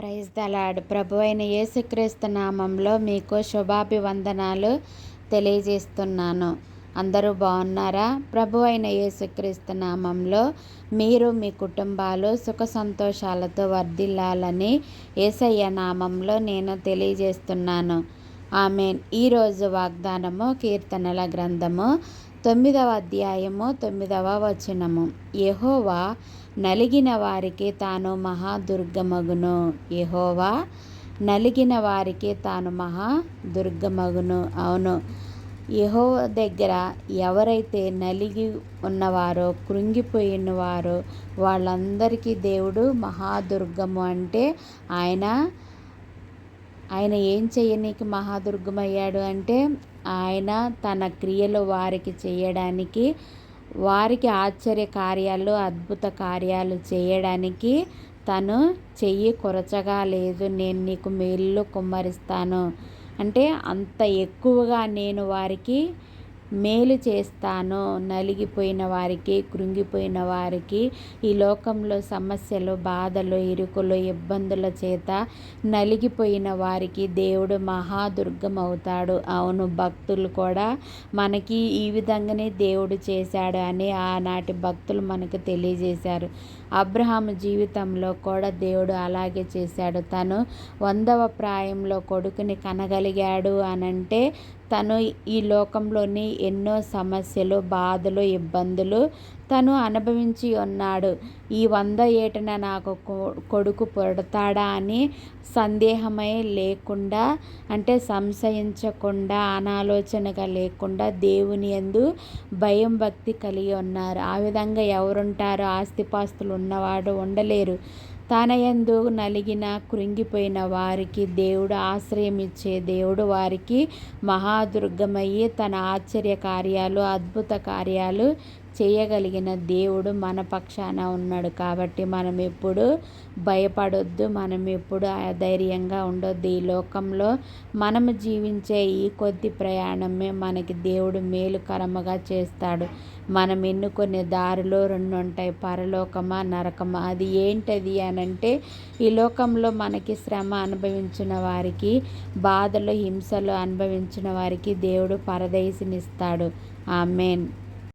Praise the Lord ప్రభు అయిన యేసుక్రీస్తు నామంలో మీకు శుభాభివందనాలు తెలియజేస్తున్నాను. అందరూ బాగున్నారా? ప్రభు అయిన యేసుక్రీస్తు నామంలో మీరు మీ కుటుంబాలు సుఖ సంతోషాలతో వర్ధిల్లాలని ఏసయ్య నామంలో నేను తెలియజేస్తున్నాను. ఆమె ఈరోజు వాగ్దానము కీర్తనల గ్రంథము తొమ్మిదవ అధ్యాయము తొమ్మిదవ వచనము. యహోవా నలిగిన వారికి తాను మహాదుర్గమగును. యహోవా నలిగిన వారికి తాను మహా దుర్గమగును అవును. యహో దగ్గర ఎవరైతే నలిగి ఉన్నవారో కృంగిపోయిన వారో వాళ్ళందరికీ దేవుడు మహాదుర్గము అంటే ఆయన ఆయన ఏం చేయనీకి మహాదుర్గమయ్యాడు అంటే ఆయన తన క్రియలు వారికి చేయడానికి వారికి ఆశ్చర్య కార్యాలు అద్భుత కార్యాలు చేయడానికి తను చెయ్యి కొరచగా లేదు నేను నీకు మేలు కుమ్మరిస్తాను. అంటే అంత ఎక్కువగా నేను వారికి మేలు చేస్తాను నలిగిపోయిన వారికి కృంగిపోయిన వారికి ఈ లోకంలో సమస్యలు బాధలు ఇరుకులు ఇబ్బందుల చేత నలిగిపోయిన వారికి దేవుడు మహాదుర్గం అవుతాడు. అవును భక్తులు కూడా మనకి ఈ విధంగానే దేవుడు చేశాడు అని ఆనాటి భక్తులు మనకు తెలియజేశారు. అబ్రహాం జీవితంలో కూడా దేవుడు అలాగే చేశాడు. తను వందవ ప్రాయంలో కొడుకుని కనగలిగాడు అనంటే తను ఈ లోకంలోని ఎన్నో సమస్యలు బాధలు ఇబ్బందులు తను అనుభవించి ఉన్నాడు. ఈ వంద ఏటన నాకు కొడుకు పుడతాడా అని సందేహమై లేకుండా అంటే సంశయించకుండా అనాలోచనగా లేకుండా దేవుని ఎందు భయం భక్తి కలిగి ఉన్నారు. ఆ విధంగా ఎవరుంటారు ఆస్తిపాస్తులు ఉన్నవాడు ఉండలేరు. తనయందు నలిగిన కృంగిపోయిన వారికి దేవుడు ఆశ్రయం ఇచ్చే దేవుడు వారికి మహాదుర్గమయ్యి తన ఆశ్చర్య కార్యాలు అద్భుత కార్యాలు చేయగలిగిన దేవుడు మన పక్షాన ఉన్నాడు కాబట్టి మనం ఎప్పుడు భయపడొద్దు మనం ఎప్పుడు ధైర్యంగా ఉండొద్దు. ఈ లోకంలో మనం జీవించే ఈ కొద్ది ప్రయాణమే మనకి దేవుడు మేలుకరముగా చేస్తాడు. మనం ఎన్నుకునే దారిలో రెండు ఉంటాయి పరలోకమా నరకమా. అది ఏంటది అని అంటే ఈ లోకంలో మనకి శ్రమ అనుభవించిన వారికి బాధలు హింసలు అనుభవించిన వారికి దేవుడు పరదేశినిస్తాడు. ఆమెన్.